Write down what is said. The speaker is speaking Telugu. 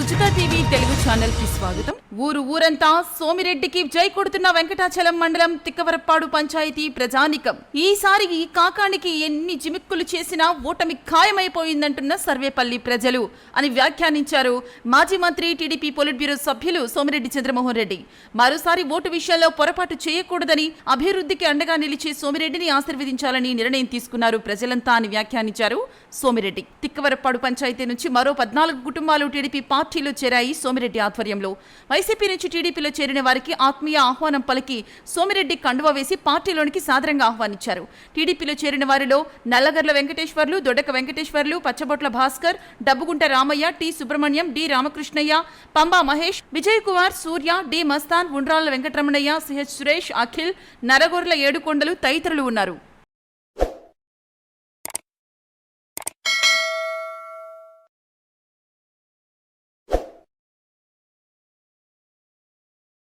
సుచిత టీవీ తెలుగు ఛానల్కి స్వాగతం. ఊరు ఊరంతా సోమిరెడ్డికి జై కొడుతున్న వెంకటాచలం మండలం తిక్కవరప్పాడు పంచాయతీ ప్రజానికం. ఈసారి ఈ కాకానికి ఎన్ని జిమిక్కులు చేసినా ఓటమి ఖాయమైపోయిందంటున్న సర్వేపల్లి ప్రజలు అని వ్యాఖ్యానించారు మాజీ మంత్రి టీడీపీ పొలిట్ బ్యూరో సభ్యులు సోమిరెడ్డి చంద్రమోహన్ రెడ్డి. మరోసారి ఓటు విషయంలో పొరపాటు చేయకూడదని అభివృద్ధికి అండగా నిలిచి సోమిరెడ్డిని ఆశీర్వదించాలని నిర్ణయం తీసుకున్నారు ప్రజలంతా అని వ్యాఖ్యానించారు సోమిరెడ్డి. తిక్కవరప్పాడు పంచాయతీ నుంచి మరో పద్నాలుగు కుటుంబాలు టీడీపీ పార్టీలో చేరాయి సోమిరెడ్డి ఆధ్వర్యంలో. వైసీపీ నుంచి టీడీపీలో చేరిన వారికి ఆత్మీయ ఆహ్వానం పలికి సోమిరెడ్డి కండువ వేసి పార్టీలోనికి సాదరంగా ఆహ్వానించారు. టీడీపీలో చేరిన వారిలో Nallagarla Venkateswarlu Dodaka Venkateswarlu Pachabotla Bhaskar Dabbugunta Ramaiah T Subrahmanyam D Ramakrishnaiah Pamba Mahesh Vijay Kumar Surya D Mastan Undrala Venkataramanaiah CH Suresh Akhil Naragorla Yedukondalu తదితరులు ఉన్నారు.